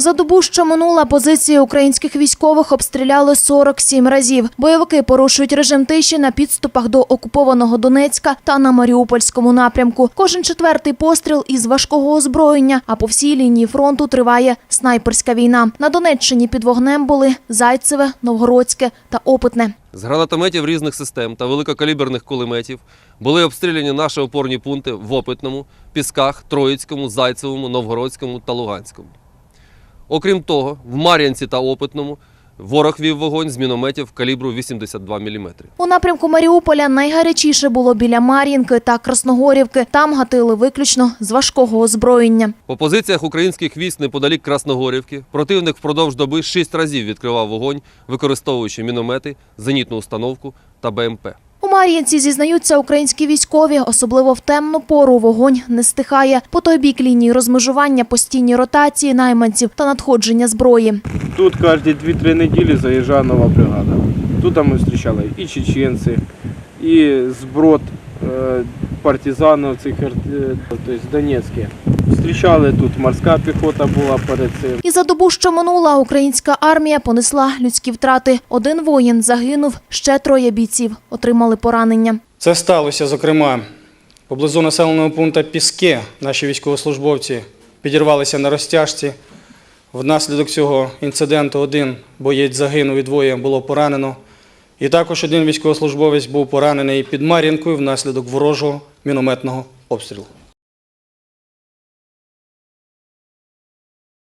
За добу, що минула, позиції українських військових обстріляли 47 разів. Бойовики порушують режим тиші на підступах до окупованого Донецька та на Маріупольському напрямку. Кожен четвертий постріл із важкого озброєння, а по всій лінії фронту триває снайперська війна. На Донеччині під вогнем були Зайцеве, Новгородське та Опитне. З гранатометів різних систем та великокаліберних кулеметів були обстріляні наші опорні пункти в Опитному, Пісках, Троїцькому, Зайцевому, Новгородському та Луганському. Окрім того, в Мар'янці та Опитному ворог вів вогонь з мінометів калібру 82 мм. У напрямку Маріуполя найгарячіше було біля Мар'їнки та Красногорівки. Там гатили виключно з важкого озброєння. По позиціях українських військ неподалік Красногорівки противник впродовж доби шість разів відкривав вогонь, використовуючи міномети, зенітну установку та БМП. У Мар'їнці зізнаються українські військові, особливо в темну пору вогонь не стихає. По той бік лінії розмежування постійні ротації найманців та надходження зброї. Тут кожні 2-3 неділі заїжджає нова бригада. Тут ми зустрічали і чеченці, і зброд партизанів цих е, тобто Донецькі. Зустрічали тут морська піхота була перед цим. І за добу, що минула, українська армія понесла людські втрати. Один воїн загинув, ще троє бійців отримали поранення. Це сталося, зокрема, поблизу населеного пункту Піске наші військовослужбовці підірвалися на розтяжці. Внаслідок цього інциденту один боєць загинув і двоє було поранено. І також один військовослужбовець був поранений під Мар'їнкою внаслідок ворожого мінометного обстрілу.